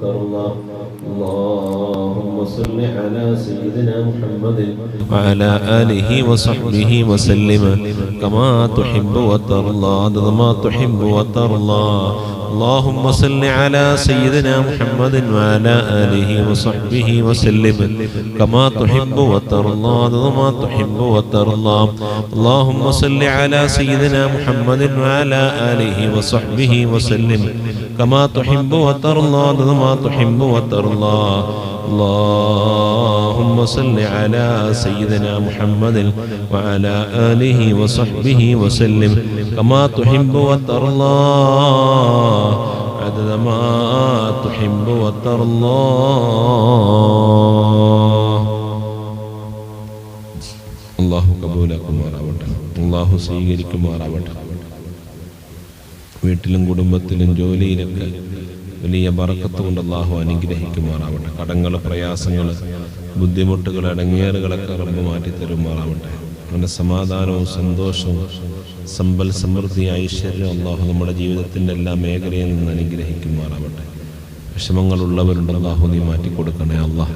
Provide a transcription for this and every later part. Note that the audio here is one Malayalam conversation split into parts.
وترضى اللهم صل على سيدنا محمد وعلى آله وصحبه وسلم كما تحب وترضى عدد ما تحب وترضى اللهم صل على سيدنا محمد وعلى آله وصحبه وسلم كما تحب وترضى عدد ما تحب وترضى اللهم صل على سيدنا محمد وعلى آله وصحبه وسلم كما تحب وترضى عدد ما تحب وترضى اللهم صل على سيدنا محمد وعلى آله وصحبه وسلم كما تحب وترضى عدد ما تحب وترضى അള്ളാഹു കബൂലാക്കുമാറാവട്ടെ അള്ളാഹു സ്വീകരിക്കുമാറാവട്ടെ വീട്ടിലും കുടുംബത്തിലും ജോലിയിലൊക്കെ വലിയ ബറക്കത്ത് കൊണ്ട് അള്ളാഹു അനുഗ്രഹിക്കുമാറാവട്ടെ. കടങ്ങൾ പ്രയാസങ്ങൾ ബുദ്ധിമുട്ടുകൾ അടങ്ങിയറുകളൊക്കെ റബ്ബ് മാറ്റി തരുമാറാവട്ടെ അവന്റെ സമാധാനവും സന്തോഷവും സമ്പൽ സമൃദ്ധി ഐശ്വര്യം അള്ളാഹു നമ്മുടെ ജീവിതത്തിന്റെ എല്ലാ മേഖലയിൽ നിന്ന് അനുഗ്രഹിക്കുമാറാവട്ടെ. വിഷമങ്ങളുള്ളവരുണ്ട് അള്ളാഹു നീ മാറ്റി കൊടുക്കണേ അള്ളാഹ്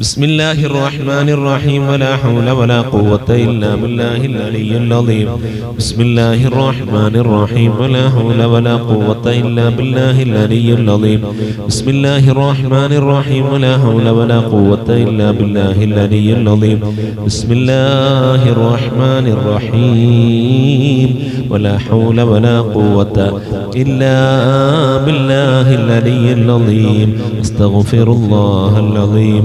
بسم الله الرحمن الرحيم. ولا حول ولا قوة إلا بالله العلي العظيم. بسم الله الرحمن الرحيم. ولا حول ولا قوة إلا بالله العلي العظيم. بسم الله الرحمن الرحيم. ولا حول ولا قوة إلا بالله العلي العظيم. بسم الله الرحمن الرحيم. ولا حول ولا قوة إلا بالله العلي العظيم. أستغفر الله العظيم.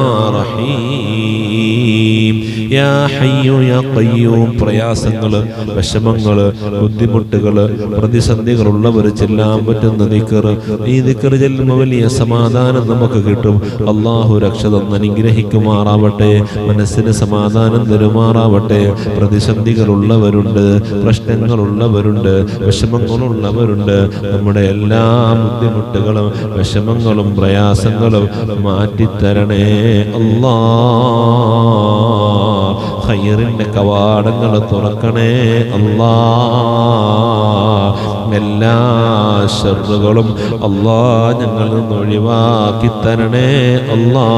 رحيم റഹീം. ഹയ്യു യാ ഖയ്യൂം. പ്രയാസങ്ങൾ വിഷമങ്ങൾ ബുദ്ധിമുട്ടുകൾ പ്രതിസന്ധികൾ ഉള്ളവർ ചെല്ലാൻ പറ്റുന്ന ദിക്കർ. ഈ ദിക്കർ ചെല്ലുമ്പോൾ വലിയ സമാധാനം നമുക്ക് കിട്ടും. അള്ളാഹു രക്ഷ അനുഗ്രഹിക്കുമാറാവട്ടെ മനസ്സിന് സമാധാനം തരുമാറാവട്ടെ. പ്രതിസന്ധികൾ ഉള്ളവരുണ്ട് പ്രശ്നങ്ങളുള്ളവരുണ്ട് വിഷമങ്ങളുള്ളവരുണ്ട്. നമ്മുടെ എല്ലാ ബുദ്ധിമുട്ടുകളും വിഷമങ്ങളും പ്രയാസങ്ങളും മാറ്റിത്തരണേ അല്ലാ. ഹയ്യറിന്റെ കവാടങ്ങൾ തുറക്കണേ അല്ലാ. എല്ലാ ഷെറുകളും അല്ലാ ഞങ്ങളിൽ നിന്ന് ഒഴിവാക്കി തരണേ അല്ലാ.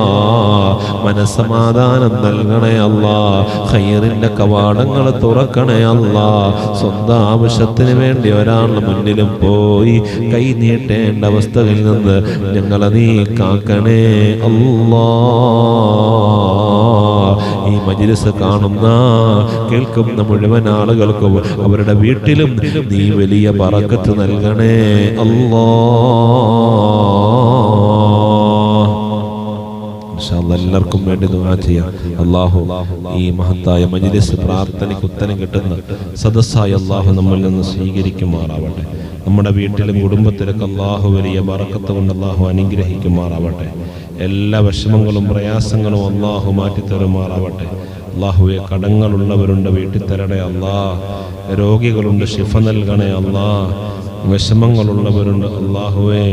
മനസമാധാനം നൽകണേ അല്ലാ. ഖൈറിന്റെ കവാടങ്ങൾ തുറക്കണേ അല്ലാ. സ്വന്തം ആവശ്യത്തിന് വേണ്ടി ഒരാൾ മുന്നിലും പോയി കൈ നീട്ടേണ്ട അവസ്ഥകളിൽ നിന്ന് ഞങ്ങളെ നീ കാക്കണേ അല്ലാ. ഈ മജിലിസ് കാണുന്ന കേൾക്കുന്ന മുഴുവൻ ആളുകൾക്കും. അവരുടെ വീട്ടിലും നീ വലിയ പറക്കത്ത് നൽകണേ. അല്ലാ. എല്ലാവർക്കും വേണ്ടി ദുവാ ചെയ്യാം. അള്ളാഹു ഈ മഹത്തായ മജിലിസ് പ്രാർത്ഥനയ്ക്ക് ഉത്തരം കിട്ടുന്ന സദസ്സായ അള്ളാഹു നമ്മിൽ നിന്ന് സ്വീകരിക്കുമാറാവട്ടെ. നമ്മുടെ വീട്ടിലും കുടുംബത്തിലൊക്കെ അള്ളാഹു വലിയ ബറക്കത്ത് കൊണ്ട് അള്ളാഹു അനുഗ്രഹിക്കുമാറാവട്ടെ. എല്ലാ വിഷമങ്ങളും പ്രയാസങ്ങളും അള്ളാഹു മാറ്റിത്തരുമാറാവട്ടെ. അള്ളാഹുവെ കടങ്ങളുള്ളവരുണ്ട് വീട്ടിൽ തരണേ അള്ളാ രോഗികളുണ്ട് ശിഫ നൽകണേ അള്ളാ വിഷമങ്ങളുള്ളവരുണ്ട് അള്ളാഹുവേ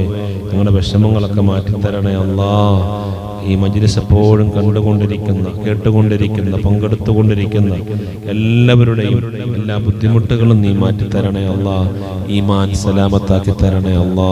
ഞങ്ങളുടെ വിഷമങ്ങളൊക്കെ മാറ്റിത്തരണേ അല്ലാ. ഈ മജ്ലിസ് എപ്പോഴും കണ്ടുകൊണ്ടിരിക്കുന്ന കേട്ടുകൊണ്ടിരിക്കുന്ന പങ്കെടുത്തുകൊണ്ടിരിക്കുന്ന എല്ലാവരുടെയും എല്ലാ ബുദ്ധിമുട്ടുകളും നീ മാറ്റി തരണേ അല്ലാ ഈമാൻ സലാമത്താക്കി തരണേ അല്ലാ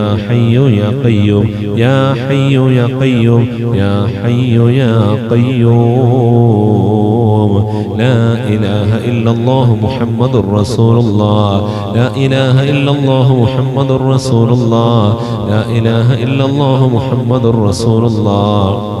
يا حي يا قيوم يا حي يا قيوم يا حي يا قيوم. لا إله إلا الله محمد رسول الله. لا إله إلا الله محمد رسول الله. لا إله إلا الله محمد رسول الله.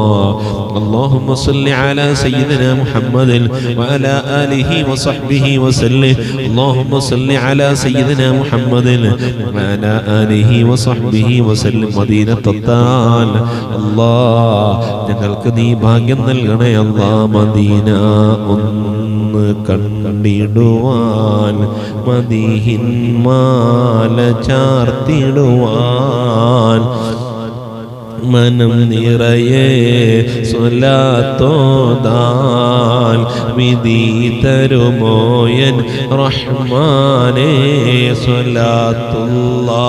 اللهم صل على سيدنا محمد وعلى آله وصحبه وسلم اللهم صل على سيدنا محمد وعلى آله وصحبه وسلم مدينة الطال الله ഞങ്ങൾക്ക് നീ ഭാഗ്യം നൽകണേ അല്ലാ മദീന ഒന്ന് കണ്ടിടുവാൻ മദീഹിൻ മാല ചാർത്തിടുവാൻ മനം നിറയെ സ്വലാത്തോദാൻ വിധി തരുമോയൻ റഹ്മാനേ സ്വലാത്തുല്ലാ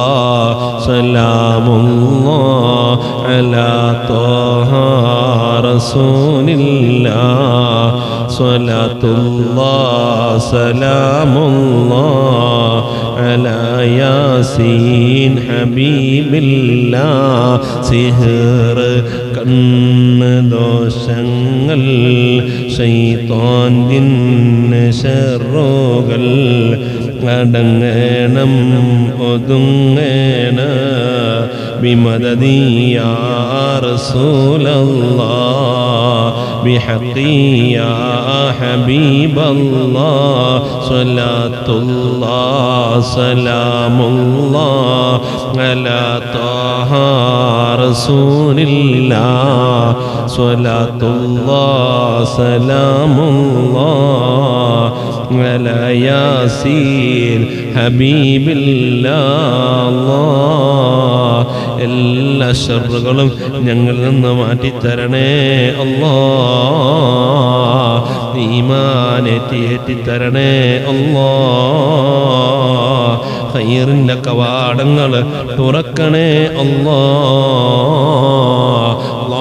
സലാമുല്ലാ അലാ തോഹ റസൂലില്ലാ صلاة الله سلام الله على ياسين حبيب الله സിഹർ കണ്ണ് ദോഷങ്ങൾ ശൈത്താൻ ജിന്ന് ഷെറുകൾ അടങ്ങണം ഒതുങ്ങണ بمددي يا رسول الله بحقي يا حبيب الله. صلاة الله سلام الله على طه رسول الله. صلاة الله سلام الله على ياسين حبيب الله. എല്ലാ ഷറുകളും ഞങ്ങളിൽ നിന്ന് മാറ്റിത്തരണേ അള്ളാ നീമാനേറ്റിയേറ്റിത്തരണേ അള്ളാ ഹൈറിന്റെ കവാടങ്ങൾ തുറക്കണേ അള്ളാ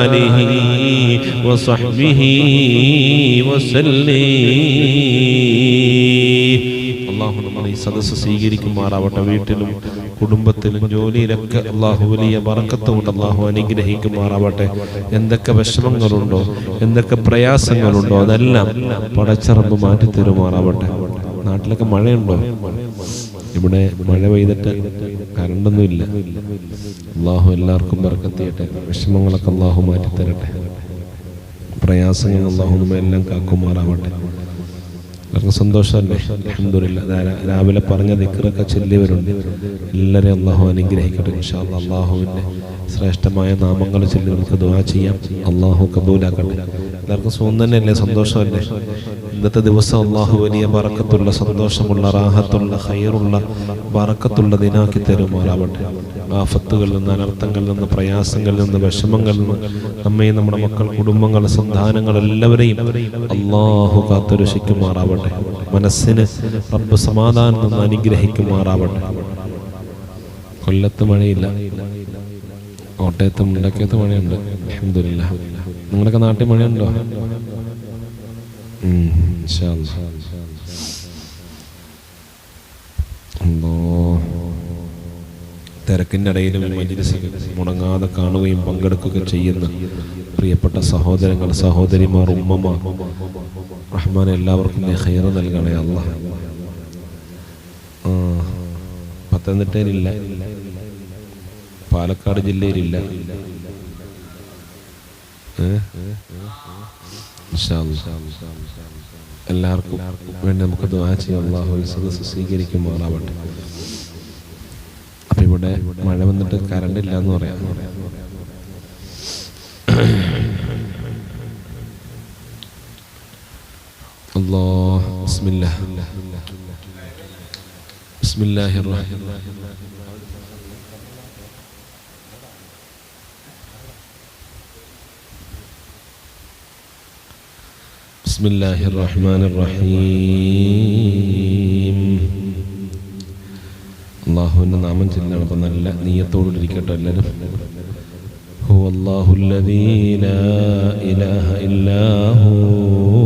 آله وصحبه وسلم അള്ളാഹു നമ്മളെ ഈ സദസ്സ് സ്വീകരിക്കുമാറാവട്ടെ വീട്ടിലും കുടുംബത്തിലും ജോലിയിലൊക്കെ അള്ളാഹു വലിയ വറക്കത്ത് കൊണ്ട് അള്ളാഹു അനുഗ്രഹിക്കുമാറാവട്ടെ എന്തൊക്കെ വിഷമങ്ങളുണ്ടോ എന്തൊക്കെ പ്രയാസങ്ങളുണ്ടോ അതെല്ലാം പടച്ചിറമ്പ് മാറ്റി തരുമാറാവട്ടെ നാട്ടിലൊക്കെ മഴയുണ്ടോ ഇവിടെ മഴ പെയ്തിട്ട് കരണ്ടൊന്നും ഇല്ല അള്ളാഹു എല്ലാവർക്കും ബർക്കത്തിയട്ടെ. വിഷമങ്ങളൊക്കെ അള്ളാഹു മാറ്റിത്തരട്ടെ. പ്രയാസങ്ങൾ അള്ളാഹു നമ്മെ എല്ലാം കാക്കുമാറാവട്ടെ. എല്ലാവർക്കും സന്തോഷമല്ലേ? അൽഹംദുലില്ലാ. രാവിലെ പറഞ്ഞ ദിക്കറൊക്കെ ചൊല്ലിയവരുണ്ട് എല്ലാവരെയും അള്ളാഹു അനുഗ്രഹിക്കട്ടെ. ഇൻഷാ അള്ളാഹുവിന്റെ ശ്രേഷ്ഠമായ നാമങ്ങൾ ചൊല്ലി നമുക്ക് ദുവാ ചെയ്യാം. അള്ളാഹു കബൂലാക്കട്ടെ. എല്ലാവർക്കും സുഖം തന്നെയല്ലേ? സന്തോഷമല്ലേ? ഇന്നത്തെ ദിവസം അള്ളാഹു വലിയ ബറക്കത്തുള്ള സന്തോഷമുള്ള റാഹത്തുള്ള ഹൈറുള്ള ബറക്കത്തുള്ള ദിനാക്കി തരുമാറാവട്ടെ. ആഫത്തുകളിൽ നിന്ന് അനർത്ഥങ്ങളിൽ നിന്ന് പ്രയാസങ്ങളിൽ നിന്ന് വിഷമങ്ങളിൽ നിന്ന് നമ്മയും നമ്മുടെ മക്കൾ കുടുംബങ്ങൾ സന്താനങ്ങൾ എല്ലാവരെയും അള്ളാഹു കാത്തുരക്ഷിക്കുമാറാവട്ടെ. മനസ്സിന് റബ്ബ് സമാധാനം നിന്ന് അനുഗ്രഹിക്കുമാറാവട്ടെ. കൊല്ലത്ത് മഴയില്ല. കോട്ടയത്ത് മുണ്ടക്കയത്ത് മഴയുണ്ട്. അൽഹംദുലില്ലാ നിങ്ങളൊക്കെ നാട്ടിൽ മഴയുണ്ടോ ഉം, ഇൻഷാ അല്ലാ. അല്ലാ. തിരക്കിന്റെ ഇടയിലും ഈ മജ്ലിസിൽ മുടങ്ങാതെ കാണുകയും പങ്കെടുക്കുകയും ചെയ്യുന്ന പ്രിയപ്പെട്ട സഹോദരങ്ങൾ സഹോദരിമാർ ഉമ്മമാർ. റഹ്മാൻ എല്ലാവർക്കും ഹെയർ നൽകണേ അല്ല പത്തനംതിട്ടയിലില്ല. പാലക്കാട് ജില്ലയിലില്ല. ഏ? എല്ലാവർക്കും വേണ്ടി നമുക്ക് അള്ളാഹു സദസ് സ്വീകരിക്കുമാറാവട്ടെ. അപ്പൊ ഇവിടെ മഴ വന്നിട്ട് കറണ്ട് ഇല്ല എന്ന് പറയാം الله بسم الله الرحمن الرحيم അള്ളാഹുവിൻ്റെ നാമം ചെല്ലണം അപ്പം നല്ല നീയത്തോടിരിക്കട്ടെ എല്ലാവരും هو الله الذي لا إله إلا هو يا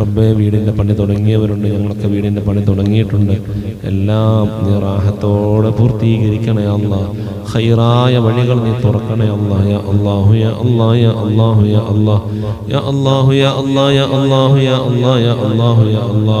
റബ്ബേ വീടിന്റെ പണി തുടങ്ങിയവരുണ്ട്. ഞങ്ങളൊക്കെ വീടിന്റെ പണി തുടങ്ങിയിട്ടുണ്ട്. എല്ലാം നീ റാഹത്തോടെ പൂർത്തീകരിക്കണേ അല്ല. ഹൈറായ വഴികൾ നീ തുറക്കണേ അല്ല. യാ അല്ലാഹു യാ അല്ലാ യാ അല്ലാഹു യാ അല്ലാ. യാ അല്ലാഹു യാ അല്ലാ യാ അല്ലാഹു യാ അല്ലാ യാ അല്ലാഹു യാ അല്ലാ.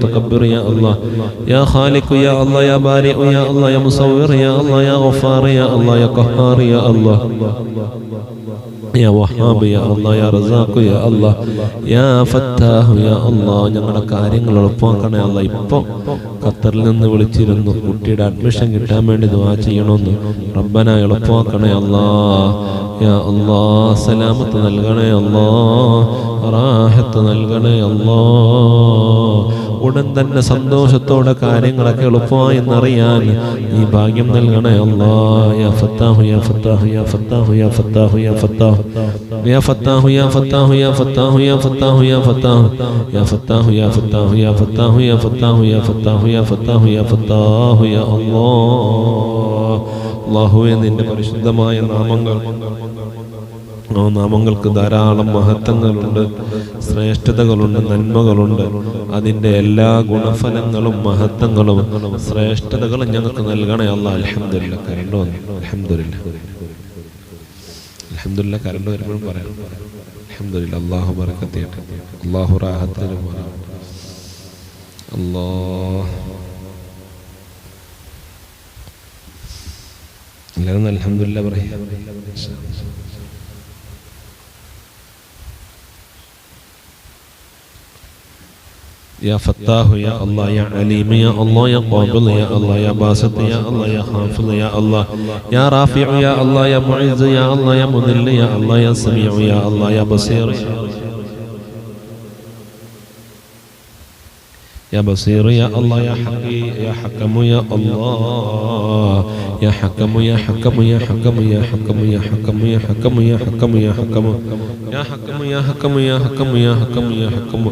متكبر يا الله يا خالق يا الله يا بارئ يا الله يا مصور يا الله يا غفار يا الله يا قهار يا الله يا വഹാബ് യാ അല്ലാ യാ റസാഖ് യാ അല്ലാ യാ ഫത്താഹ് യാ അല്ലാ ഞങ്ങളുടെ കാര്യങ്ങൾ എളുപ്പമാക്കണേ അല്ല ഇപ്പോൾ ഖത്തറിൽ നിന്ന് വിളിച്ചിരുന്നു കുട്ടിയുടെ അഡ്മിഷൻ കിട്ടാൻ വേണ്ടി ദുആ ചെയ്യണമെന്ന് റബ്ബന എളുപ്പമാക്കണേ അല്ലാ യാ അല്ലാ സലാമത്ത് നൽകണേ അല്ലാ റാഹത്ത് നൽകണേ അല്ലാ ഉടൻ തന്നെ സന്തോഷത്തോടെ കാര്യങ്ങളൊക്കെ എളുപ്പമായി ഈ ഭാഗ്യം നൽകണേ അല്ലാ യാ യാ യാ യാ യാ നിന്റെ പരിശുദ്ധമായ നാമങ്ങൾ ആ നാമങ്ങൾക്ക് ധാരാളം മഹത്വങ്ങളുണ്ട് ശ്രേഷ്ഠതകളുണ്ട് നന്മകളുണ്ട്. അതിന്റെ എല്ലാ ഗുണഫലങ്ങളും മഹത്വങ്ങളും ശ്രേഷ്ഠതകളും ഞങ്ങൾക്ക് നൽകണേ അല്ല അലഹമില്ല കരണ്ട് വന്നു. അലഹമില്ല അലഹമില്ല കരണ്ട് വരുമ്പോഴും പറയാം. അലഹമില്ല അള്ളാഹു ബറക്കത്തിയിട്ട്. അള്ളാഹു റാഹത്തിനും അള്ളാഹ് എല്ലാവരും അലഹമില്ല പറയാം. يا فتاه يا الله يا عليم يا الله يا قابل يا الله يا باسط يا الله يا حافظ يا الله يا رافع يا الله يا معز يا الله يا مذل يا الله يا سميع يا الله يا بصير يا بصير يا الله يا حقي يا حكم يا الله يا حكم يا حكم يا حكم يا حكم يا حكم يا حكم يا حكم يا حكم يا حكم يا حكم يا حكم يا حكم يا حكم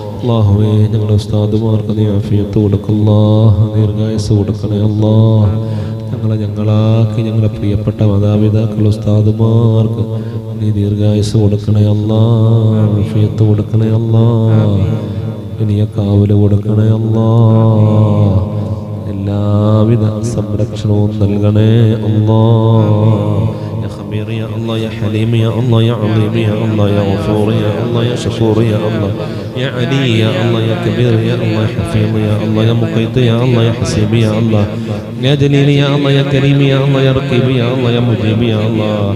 അള്ളാഹുവേ ഞങ്ങളുടെ ഉസ്താദുമാർക്ക് നീ ആഫിയത്ത് കൊടുക്കല്ല. ദീർഘായസ് കൊടുക്കണേ അല്ലാ. ഞങ്ങളെ ഞങ്ങളാക്കി ഞങ്ങളുടെ പ്രിയപ്പെട്ട മാതാപിതാക്കൾ ഉസ്താദുമാർക്ക് നീ ദീർഘായുസ് കൊടുക്കണേ അല്ലാ. കൊടുക്കണേ അല്ലാ. ഇനിയ കാവൽ കൊടുക്കണേ അല്ലാ. എല്ലാവിധ സംരക്ഷണവും നൽകണേ അല്ലാ. خبير يا الله يا حليم يا الله يا عظيم يا الله يا غفور يا الله يا شكور يا الله يا علي يا الله يا كبير يا الله يا حفيظ يا الله يا مقيت يا الله يا حسيب يا الله يا جليل يا الله يا كريم يا الله يا رقيب يا الله يا مجيب يا الله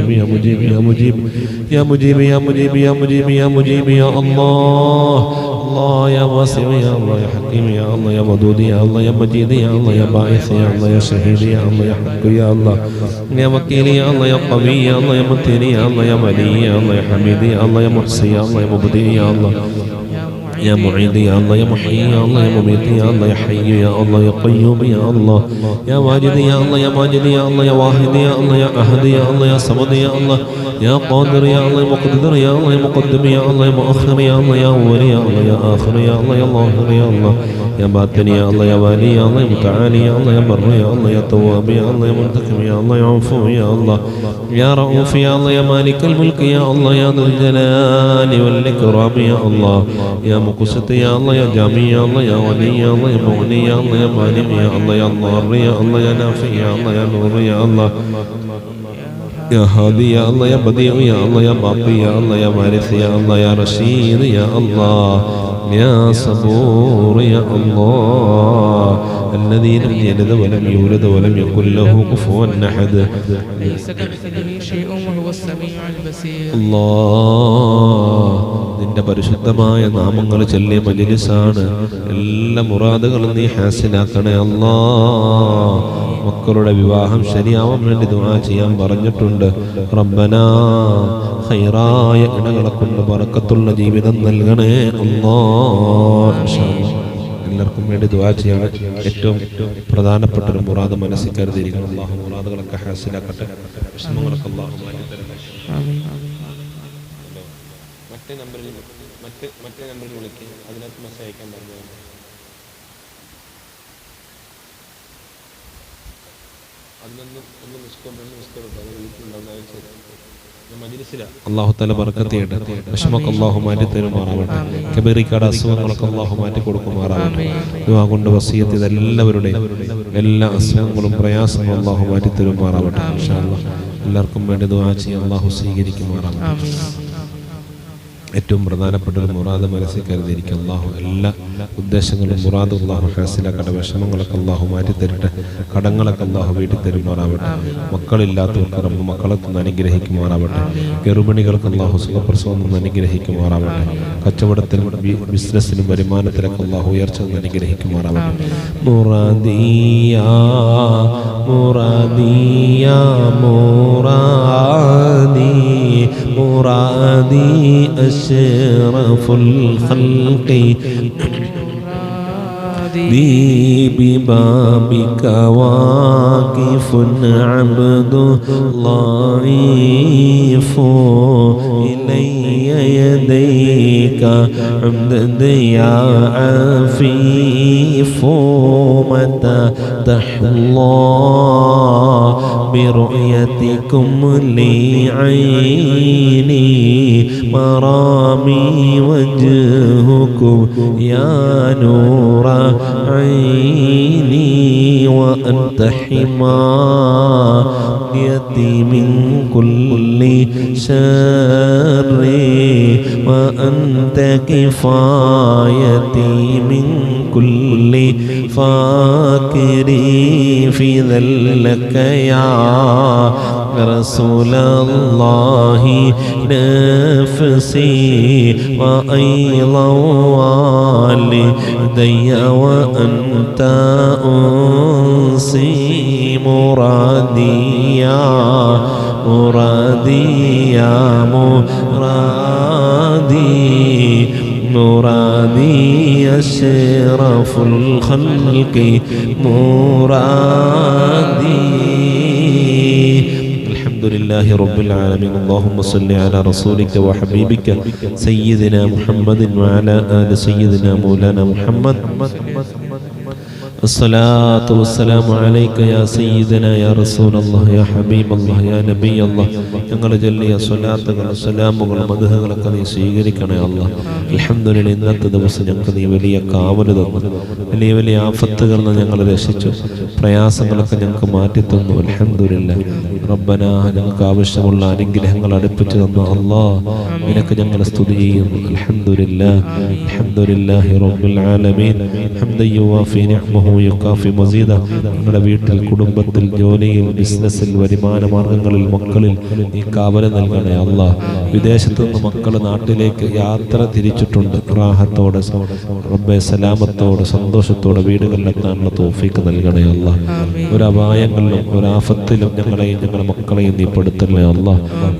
مجيب يا مجيب يا مجيب يا مجيب يا مجيب يا مجيب يا مجيب يا الله الله يا واسع يا الله يا حكيم يا الله يا ودود يا الله يا مجيد يا الله يا باعث يا الله يا شهيد يا الله يا حق يا الله يا وكيل يا الله يا قوي يا الله يا متين يا الله يا ولي يا الله يا حميد يا الله يا محسن يا الله يا مبدي يا الله يا معيد يا الله يا محيي يا الله يا مميت يا الله يا حي يا الله يا قيوم يا الله يا واجد يا الله يا ماجد يا الله يا واحد يا الله يا أحد يا الله يا صمد يا الله يا قادر يا الله يا مقتدر يا الله يا مقدم يا الله يا مؤخر يا الله يا أول يا الله يا آخر يا الله يا ظاهر يا الله يا باطن يا الله يا والي يا الله يا متعالي يا الله يا بر يا الله يا تواب يا الله يا منتقم يا الله يا عفو يا الله يا رؤوف يا الله يا مالك الملك يا الله يا ذا الجلال والإكرام يا الله يا مقسط يا الله يا جامي يا الله يا ولي يا الله يا مغني يا الله يا مانع يا الله يا ضار يا الله يا نافع يا الله يا نور يا الله يا هادي يا الله يا بديع يا الله يا باقي يا الله يا وارث يا الله يا رشيد يا الله يا صبور يا الله الذي لم يلد ولم يولد ولم يكن له كفوا احد ليس كمثله شيء وهو السميع البصير الله നിന്റെ പരിശുദ്ധമായ നാമങ്ങൾ ചൊല്ലിയ മജിലിസാണ് എല്ലാ മുറാദുകളും നീ ഹാസിലാക്കണേ അല്ലാ മക്കളുടെ വിവാഹം ശരിയാവാൻ വേണ്ടി ദുആ ചെയ്യാൻ പറഞ്ഞിട്ടുണ്ട് റബ്ബന ഹൈറായ ഇടകളെ കൊണ്ട് പറക്കത്തുള്ള ജീവിതം നൽകണേ അല്ലാ. എല്ലാവർക്കും വേണ്ടി ദുആ ചെയ്യണം ഏറ്റവും പ്രധാനപ്പെട്ട ഒരു മുറാദ് മനസ്സിൽ കരുതിയിരിക്കണം അള്ളാഹു മുറാദുകളൊക്കെ ഹാസിലാക്കട്ടെ. വിഷമങ്ങളൊക്കെ അള്ളാഹു മറ്റേ നമ്പറിൽ മറ്റേ മറ്റേ നമ്പറിൽ വിളിക്കുക അതിനകത്ത് മെസ്സേജ് അയക്കാൻ പറഞ്ഞു അതിനൊന്നും ഒന്ന് മിസ് കോൾ രണ്ട് മിസ് കോൾ വീട്ടിലുണ്ടാവുന്ന അയച്ചു അള്ളാഹു തല ബർക്കത്തിയിട്ട് വിഷമൊക്കെ അള്ളാഹു മാറ്റി തരുമാറാവട്ടെ കബീറിക്കാട് അസുഖങ്ങളൊക്കെ അള്ളാഹു മാറ്റി കൊടുക്കുമാറാവട്ടെ ദുആ കൊണ്ട് വസീയത്ത് ഇത് എല്ലാവരുടെയും എല്ലാ അസുഖങ്ങളും പ്രയാസങ്ങളും അള്ളാഹു മാറ്റി തരുമാറാവട്ടെ. എല്ലാവർക്കും വേണ്ടി ദുആ ചെയ്യാൻ അള്ളാഹു സ്വീകരിക്കുമാറാവട്ടെ. ഏറ്റവും പ്രധാനപ്പെട്ട ഒരു മുറാദ് മനസ്സിൽ കരുതിയിരിക്കും അള്ളാഹു എല്ലാ ഉദ്ദേശങ്ങളും മുറാദ് അള്ളാഹു ഹാസിലാക്കട്ടെ വിഷമങ്ങളൊക്കെ അള്ളാഹു മാറ്റി തരട്ടെ. കടങ്ങളൊക്കെ അള്ളാഹു വീട്ടിൽ തരുമാറാവട്ടെ. മക്കളില്ലാത്തവർക്ക് റബ്ബ് മക്കളെ തന്നെ അനുഗ്രഹിക്കുമാറാവട്ടെ. ഗർഭിണികൾക്ക് അള്ളാഹു സുഖപ്രസവം തന്നെ അനുഗ്രഹിക്കുമാറാവട്ടെ. കച്ചവടത്തിനും ബിസിനസ്സിനും വരുമാനത്തിലൊക്കെ അള്ളാഹു ഉയർച്ച തന്നെ അനുഗ്രഹിക്കുമാറാവട്ടെ. മുറാദിയ മുറാദിയ മുറാദി مرادي أشرف الخلق. ذي ببابك واقف عبد ضعيف إلي يديك عمدا يا عفيف متى تحلى برؤيتكم لي عيني مرامي وجهكم يا نور عيني وأنت حمايتي من كل شر وأنت كفايتي من كل فاكر في ذلك يا رسول الله. نفسي وأيضا والدي وأنت أنسي مرادي يا مرادي يا مرادي. مرادي أشرف الخلق مرادي الحمد لله رب العالمين. اللهم صل على رسولك وحبيبك سيدنا محمد وعلى آل سيدنا مولانا محمد. الصلاة والسلام عليك يا سيدنا يا رسول الله يا حبيب الله يا نبي الله ഞങ്ങൾ ചൊല്ലിയ സ്വലാത്തുകളും സലാമുകളും മധുഹകളൊക്കെ നീ സ്വീകരിക്കണേ അല്ല അൽഹംദുലില്ല ഇന്നത്തെ ദിവസം ഞങ്ങൾക്ക് നീ വലിയ കാവല് തന്നു വലിയ വലിയ ആഫത്തുകളിൽ നിന്ന് ഞങ്ങൾ രക്ഷിച്ചു പ്രയാസങ്ങളൊക്കെ ഞങ്ങൾക്ക് മാറ്റി തന്നു അൽഹംദുലില്ല റബ്ബന ഞങ്ങൾക്ക് ആവശ്യമുള്ള അനുഗ്രഹങ്ങൾ അടുപ്പിച്ചു തന്നു അല്ലാ നിനക്ക് ഞങ്ങൾ സ്തുതി ചെയ്യുന്നു അൽഹംദുലില്ല അൽഹംദുലില്ലാഹി റബ്ബിൽ ആലമീൻ ഹംദൻ യുവാഫി നിഅമഹു ഞങ്ങളുടെ വീട്ടിൽ കുടുംബത്തിൽ ജോലിയിൽ ബിസിനസ്സിൽ വരുമാന മാർഗങ്ങളിൽ മക്കളിൽ നീ കാവല നൽകണേ അല്ല. വിദേശത്ത് നിന്ന് മക്കൾ നാട്ടിലേക്ക് യാത്ര തിരിച്ചിട്ടുണ്ട്. റാഹത്തോടെ റബ്ബെ സലാമത്തോടെ സന്തോഷത്തോടെ വീടുകളിലെത്താനുള്ള തോഫീക്ക് നൽകണേ അല്ല. ഒരു അപായങ്ങളിലും ഒരു ഞങ്ങളെയും ഞങ്ങളുടെ മക്കളെയും നീ പെടുത്തണേ അല്ല.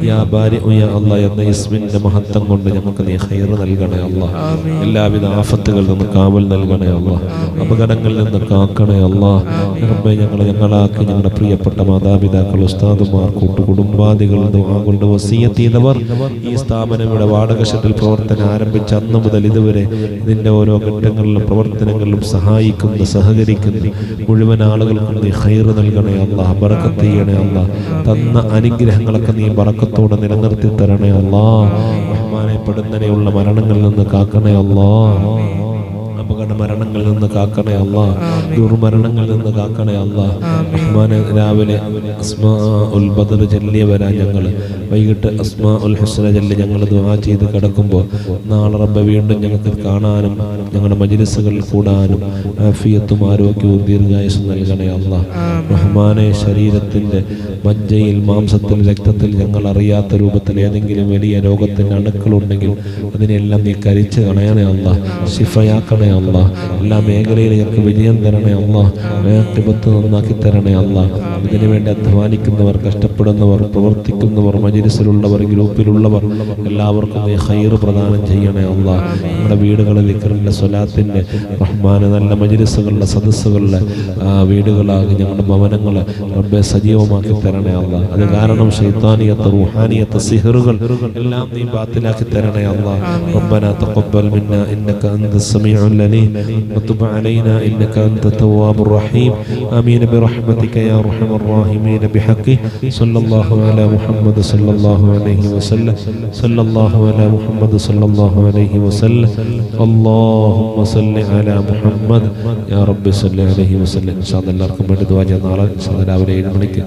യാ ഭാര്യ അല്ല എന്ന ഇസ്മിന്റെ മഹത്വം കൊണ്ട് ഞങ്ങൾക്ക് നീ ഹൈർ നൽകണേ അല്ല. എല്ലാവിധ ആഫത്തുകളിൽ നിന്ന് കാവൽ നൽകണേ അല്ല. അപകടങ്ങളിൽ നിന്ന് കാക്കണേ അല്ല. റബ്ബെ ഞങ്ങളെ ഞങ്ങളാക്കി ഞങ്ങളുടെ പ്രിയപ്പെട്ട മാതാപിതാക്കൾ ഉസ്താദുമാർ കൂട്ടുകുടുംബാദികൾ കൊണ്ട് വസീയത്തിയവർ ഈ സ്ഥാപനം ഇവിടെ വാടകശട്ടിൽ പ്രവർത്തനം ആരംഭിച്ച അന്ന് മുതൽ ഇതുവരെ ഇതിന്റെ ഓരോ ഘട്ടങ്ങളിലും പ്രവർത്തനങ്ങളിലും സഹായിക്കുന്ന സഹകരിക്കുന്ന. മുഴുവൻ ആളുകൾക്കും നീ ഹൈർ നൽകണേ അല്ല ബറക്കത്ത് ചെയ്യണേ അല്ല. തന്ന അനുഗ്രഹങ്ങളൊക്കെ നീ ബറക്കത്തോടെ നിലനിർത്തി തരണേ അല്ലാ. ബഹുമാനപ്പെടുന്നതിനെയുള്ള മരണങ്ങളിൽ നിന്ന് കാക്കണേ അല്ലാ. അപകട മരണങ്ങളിൽ നിന്ന് കാക്കണേ അല്ല. ദുർമരണങ്ങളിൽ നിന്ന് കാക്കണേ അല്ല. റഹ്മാനെ രാവിലെ അസ്മാ ഉൽ ബദർ ചൊല്ലിയ വരാൻ ഞങ്ങൾ വൈകിട്ട് അസ്മാ ഉൽ ഹുസ്ന ചൊല്ലി ഞങ്ങൾ ദുവാ ചെയ്ത് കിടക്കുമ്പോൾ നാളെ റബ്ബ വീണ്ടും ഞങ്ങൾക്ക് കാണാനും ഞങ്ങളുടെ മജിലിസുകളിൽ കൂടാനും ആഫിയത്തും ആരോഗ്യവും ദീർഘായുസും നൽകണേ അല്ല. റഹ്മാനെ ശരീരത്തിന്റെ മജ്ജയിൽ മാംസത്തിൽ രക്തത്തിൽ ഞങ്ങൾ അറിയാത്ത രൂപത്തിൽ ഏതെങ്കിലും വലിയ രോഗത്തിന്റെ അണുക്കളുണ്ടെങ്കിൽ അതിനെല്ലാം നീ കരിച്ച് കളയണേ അല്ല. ശിഫയാക്കണേ അല്ല. എല്ലാ മേഖലയിലും ഞങ്ങൾക്ക് വിജയം തരണേ അല്ല വേട്ടിപത്ത് നന്നാക്കി തരണേ അല്ല ഇതിനു വേണ്ടി അധ്വാനിക്കുന്നവർ കഷ്ടപ്പെടുന്നവർ പ്രവർത്തിക്കുന്നവർ മജിലിസിലുള്ളവർ ഗ്രൂപ്പിലുള്ളവർ എല്ലാവർക്കും നീ ഹൈർ പ്രദാനം ചെയ്യണേ അല്ല നമ്മുടെ വീടുകളിൽ ഇക്കറിൻ്റെ സ്വലാത്തിൻ്റെ റഹ്മാന് നല്ല മജിലിസുകളുടെ സദസ്സുകളുടെ ആ, വീടുകളാകി ഞങ്ങളുടെ ഭവനങ്ങൾ റബ്ബെ സജീവമാക്കി തരണേ അല്ല അത് കാരണം ഷൈത്താനിയത്ത് റൂഹാനിയത്ത് സിഹറുകൾ എല്ലാം നീ ബാത്തിലാക്കി തരണേ അല്ല ربنا تقبل منا انك انت السميع العليم وتب علينا انك انت التواب الرحيم امين برحمتك يا ارحم الراحمين بحقه صلى الله على محمد صلى الله عليه وسلم صلى الله على محمد صلى الله عليه وسلم اللهم صل على محمد يا رب صل عليه وسلم ان شاء الله എല്ലാവർക്കും വേണ്ടി ദുആ ചെയ്യുന്ന നാളെ ഇൻഷാ അല്ലാഹ് രാവിലെ ഏഴ് മണിക്ക്